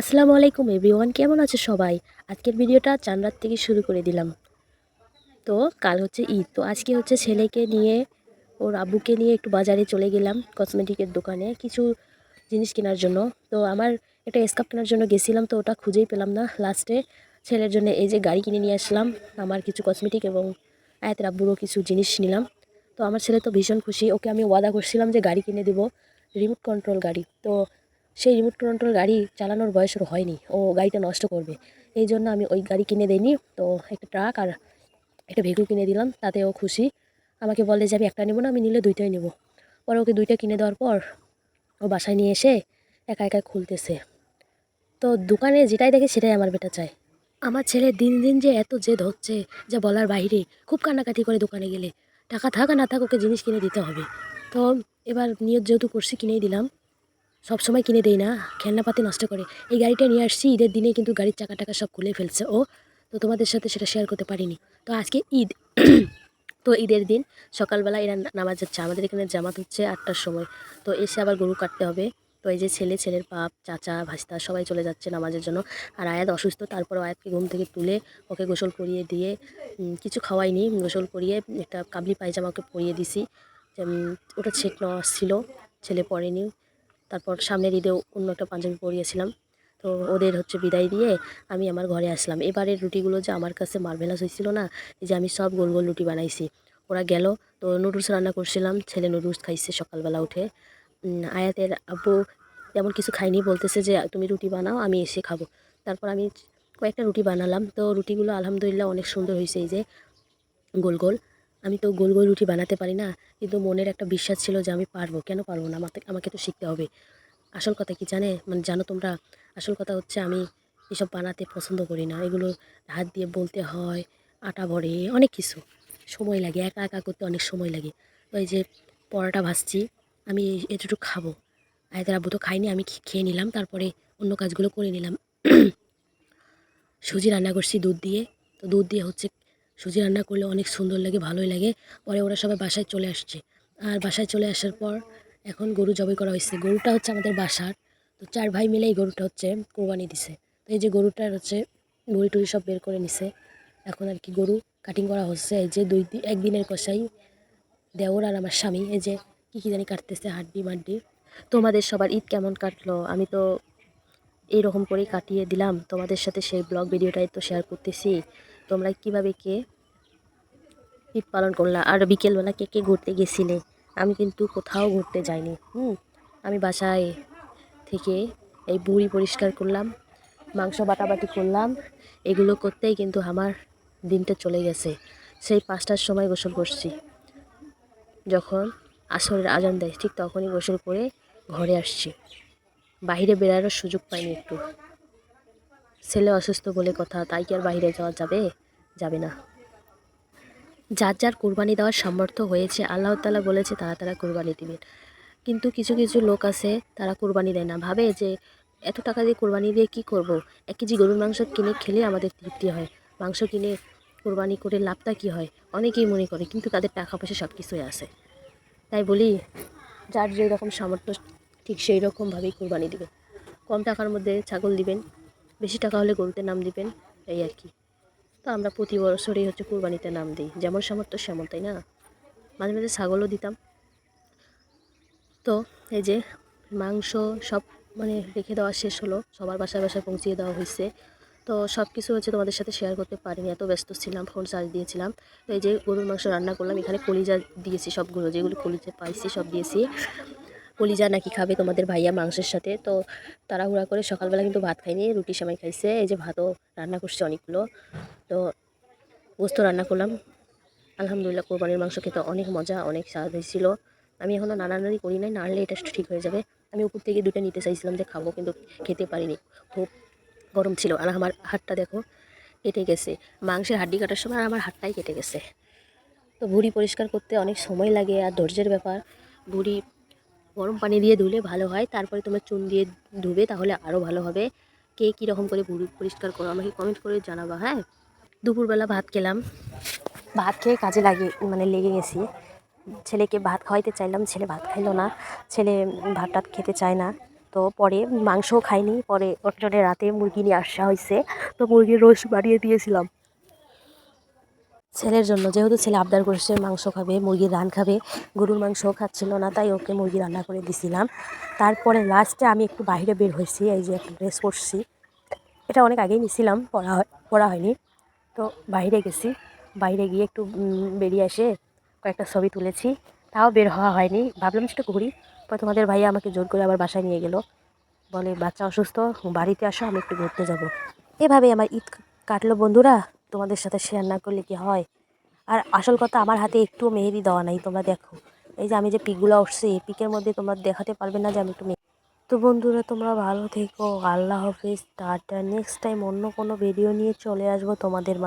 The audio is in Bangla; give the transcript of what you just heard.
আসসালামু আলাইকুম এভরিওয়ান, কেমন আছে সবাই? আজকের ভিডিওটা চানরাত থেকে শুরু করে দিলাম। তো কাল হচ্ছে ঈদ, তো আজকে হচ্ছে ছেলেকে নিয়ে, ওর আব্বুকে নিয়ে একটু বাজারে চলে গেলাম কসমেটিকের দোকানে কিছু জিনিস কেনার জন্য। তো আমার একটা স্কাপ কেনার জন্য গেছিলাম, তো ওটা খুঁজেই পেলাম না লাস্টে ছেলের জন্য এই যে গাড়ি কিনে নিয়ে আসলাম, আমার কিছু কসমেটিক এবং আয়াতের আব্বুরও কিছু জিনিস নিলাম। তো আমার ছেলে তো ভীষণ খুশি, ওকে আমি ওয়াদা করছিলাম যে গাড়ি কিনে দেবো রিমোট কন্ট্রোল গাড়ি। তো সেই রিমোট কন্ট্রোল গাড়ি চালানোর বয়স ওর হয়নি, ও গাড়িটা নষ্ট করবে। এই জন্য আমি ওই গাড়ি কিনে দিইনি, তো একটা ট্রাক আর একটা ভেহিকল কিনে দিলাম, তাতে ও খুশি। আমাকে বলে যে, আমি একটা নেব না, আমি নিলে দুইটাই নেব। পরে ওকে দুইটা কিনে দেওয়ার পর ও বাসায় নিয়ে এসে একা একা খুলতেছে। তো দোকানে যেটাই দেখে সেটাই আমার বেটা চায়। আমার ছেলে দিন দিন যে এত জেদ হচ্ছে, যা বলার বাইরে, খুব কান্নাকাটি করে দোকানে গেলে। টাকা থাক না থাক, ওকে জিনিস কিনে দিতে হবে। তো এবার নিয়ত যেহেতু করছি, কিনেই দিলাম। সব সময় কিনে দেই না, খেলনাপাতি নষ্ট করে। এই গাড়িটা নিয়ে আসছি, ঈদের দিনে কিন্তু গাড়ির চাকা টাকা সব খুলে ফেলছে ও। তো তোমাদের সাথে সেটা শেয়ার করতে পারিনি। তো আজকে ঈদ, তো ঈদের দিন সকালবেলা এরা নামাজ যাচ্ছে। আমাদের এখানে জামাত হচ্ছে আটটার সময়। তো এসে আবার গরু কাটতে হবে। তো এই যে ছেলে, ছেলের বাপ, চাচা ভাস্তা সবাই চলে যাচ্ছে নামাজের জন্য। আর আয়াত অসুস্থ, তারপর আয়াতকে ঘুম থেকে তুলে ওকে গোসল করিয়ে দিয়ে কিছু খাওয়াইনি, গোসল করিয়ে একটা কাবলি পায়জামা ওকে পরিয়ে দিছি। ওটা ছেট নেওয়া ছিল, ছেলে পরেনি তারপর সামনের ঈদেও অন্য একটা পাঞ্জাবি পরিয়েছিলাম। তো ওদের হচ্ছে বিদায় দিয়ে আমি আমার ঘরে আসলাম। এবারের রুটিগুলো যে আমার কাছে মার্ভেলাস হয়েছিল না যে আমি সব গোল গোল রুটি বানাইছি। ওরা গেল, তো নুডলস রান্না করছিলাম, ছেলে নুডলস খাইছে সকালবেলা উঠে। আয়াতের আব্বু তেমন কিছু খাইনি, বলতেছে যে, তুমি রুটি বানাও, আমি এসে খাব। তারপর আমি কয়েকটা রুটি বানালাম। তো রুটিগুলো আলহামদুলিল্লাহ অনেক সুন্দর হয়েছে এই যে গোল গোল। আমি তো গোল গোল রুটি বানাতে পারি না, কিন্তু মনের একটা বিশ্বাস ছিল যে আমি পারব। কেন পারব না? আমাকে আমাকে তো শিখতে হবে। আসল কথা কি জানে? মানে জানো তোমরা, আসল কথা হচ্ছে আমি এসব বানাতে পছন্দ করি না। এগুলো হাত দিয়ে বলতে হয়, আটা ভরে, অনেক কিছু। সময় লাগে, একা একা করতে অনেক সময় লাগে। এই যে পরোটা ভাজছি, আমি এতটুকু খাব। আয়তার আব্বু তো খাইনি আমি খেয়ে নিলাম, তারপরে অন্য কাজগুলো করে নিলাম। সুজি রান্না করছি দুধ দিয়ে। তো দুধ দিয়ে হচ্ছে সুজি রান্না করলে অনেক সুন্দর লাগে, ভালোই লাগে। পরে ওরা সবাই বাসায় চলে আসছে। আর বাসায় চলে আসার পর এখন গরু জবাই করা হয়েছে। গরুটা হচ্ছে আমাদের বাসার। তো চার ভাই মিলে এই গরুটা হচ্ছে কোরবানি দিছে। তো এই যে গরুটার হচ্ছে গরু টুরি সব বের করে নিছে। এখন আর কি গরু কাটিং করা হচ্ছে। এই যে দুই একদিনের কষাই দেওর আর আমার স্বামী। এই যে কী কী জানি কাটতেছে হাড্ডি মাড্ডি। তোমাদের সবার ঈদ কেমন কাটলো? আমি তো এইরকম করেই কাটিয়ে দিলাম। তোমাদের সাথে সেই ব্লগ ভিডিওটাই তো শেয়ার করতেছি। তোমরা কীভাবে কে ঈদ পালন করলা? আর বিকেলবেলা কে কে ঘুরতে গেছিলে? আমি কিন্তু কোথাও ঘুরতে যাইনি, হুম? আমি বাসায় থেকে এই বুড়ি পরিষ্কার করলাম, মাংস বাটাবাটি করলাম, এগুলো করতেই কিন্তু আমার দিনটা চলে গেছে। সেই পাঁচটার সময় গোসল করছি। যখন আসরের আজান দেয়, ঠিক তখনই গোসল করে ঘরে আসছি। বাইরে বেরানোর সুযোগ পাইনি একটু। ছেলে অসুস্থ বলে কথা, তাই কি আর বাইরে যাওয়া যাবে? যাবে না। যার যার কোরবানি দেওয়ার সামর্থ্য হয়েছে, আল্লাহ তালা বলেছে, তারা তারা কোরবানি দিবেন কিন্তু কিছু কিছু লোক আছে, তারা কোরবানি দেয় না। ভাবে যে, এত টাকা দিয়ে কোরবানি দিয়ে কি করব? এক কেজি গরুর মাংস কিনে খেলে আমাদের তৃপ্তি হয়। মাংস কিনে কোরবানি করে লাভটা কী হয়? অনেকেই মনে করে, কিন্তু তাদের টাকা পয়সা সব কিছুই আছে। তাই বলি, যার যেরকম সামর্থ্য, ঠিক সেই রকমভাবেই কোরবানি দিবেন কম টাকার মধ্যে ছাগল দিবেন বেশি টাকা হলে গরুতে নাম দিবেন, এই আর কি। তো আমরা প্রতি বছরই হচ্ছে কুরবানিতে নাম দিই। যেমন সামর্থ্য সেমন, তাই না? মাঝে মাঝে ছাগলও দিতাম। তো এই যে মাংস সব মানে রেখে দেওয়া শেষ হলো, সবার বাসায় বাসায় পৌঁছিয়ে দেওয়া হয়েছে তো সব কিছু হচ্ছে তোমাদের সাথে শেয়ার করতে পারিনি, এত ব্যস্ত ছিলাম ফোন চার্জ দিয়েছিলাম। তো এই যে গরুর মাংস রান্না করলাম, এখানে কলিজা দিয়েছি সবগুলো, যেগুলো কলিজা পাইছি সব দিয়েছি। কলিজা নাকি খাবে তোমাদের ভাইয়া মাংসের সাথে? তো তাড়াহুড়া করে সকালবেলা কিন্তু ভাত খাইনি, রুটি সেমাই খাইছে, এই যে ভাতও রান্না করছে অনেকগুলো। তো গোস্ত রান্না করলাম। আলহামদুলিল্লাহ কোরবানির মাংস খেতে অনেক মজা, অনেক স্বাদ হয়েছিল। আমি এখনও নাড়ানাড়ি করি নাই, নাড়লে এটা ঠিক হয়ে যাবে। আমি উপর থেকে দুটো নিতে চাইছিলাম যে খাব, কিন্তু খেতে পারিনি। খুব গরম ছিল আর আমার হাতটা দেখো কেটে গেছে। মাংসের হাড্ডি কাটার সময় আমার হাতটাই কেটে গেছে। তো ভুঁড়ি পরিষ্কার করতে অনেক সময় লাগে আর ধৈর্যের ব্যাপার। ভুঁড়ি গরম পানি দিয়ে ধুলে ভালো হয়। তারপরে তোমার চুন দিয়ে ধুবে তাহলে আরও ভালো হবে। কে কীরকম করে পরিষ্কার করো আমাকে কমেন্ট করে জানাবা হ্যাঁ? দুপুরবেলা ভাত খেলাম। ভাত খেয়ে কাজে লাগে মানে লেগে গেছি। ছেলেকে ভাত খাওয়াইতে চাইলাম, ছেলে ভাত খাইলো না। ছেলে ভাত টাত খেতে চায় না। তো পরে মাংসও খাইনি, পরে ওর রাতে মুরগি নিয়ে আসা হয়েছে তো মুরগির রোস্ট বাড়িয়ে দিয়েছিলাম। ছেলের জন্য। যেহেতু ছেলে আবদার করেছে, মাংস খাবে, মুরগির রান খাবে, গরুর মাংস খাচ্ছিল না, তাই ওকে মুরগি রান্না করে দিছিলাম। তারপরে লাস্টে আমি একটু বাইরে বের হয়েছি, এই যে একটা ড্রেস পরছি এটা অনেক আগেই নিছিলাম, পড়া হয়, পড়া হয়নি। তো বাইরে গেছি, বাইরে গিয়ে একটু বেরিয়ে এসে কয়েকটা ছবি তুলেছি। তাও বের হওয়া হয়নি। ভাবলাম সেটা ঘুরি। পরে তোমাদের ভাইয়া আমাকে জোর করে আবার বাসায় নিয়ে গেল। বলে, বাচ্চা অসুস্থ, বাড়িতে আসো, আমি একটু ঘুরতে যাব। এভাবেই আমার ঈদ কাটলো, বন্ধুরা। তোমাদের সাথে শেয়ার না করলে কি হয়? আর আসল কথা, আমার হাতে একটুও মেহেদি দেওয়া নাই, তোমরা দেখো। এই যে আমি যে পিকগুলো উঠছি এই পিকের মধ্যে তোমরা দেখাতে পারবে না যে আমি একটু তো বন্ধুরা, তোমরা ভালো থেকো। আল্লাহ হাফিজ। টাটা। নেক্সট টাইম অন্য কোনো ভিডিও নিয়ে চলে আসব তোমাদের মাঝে।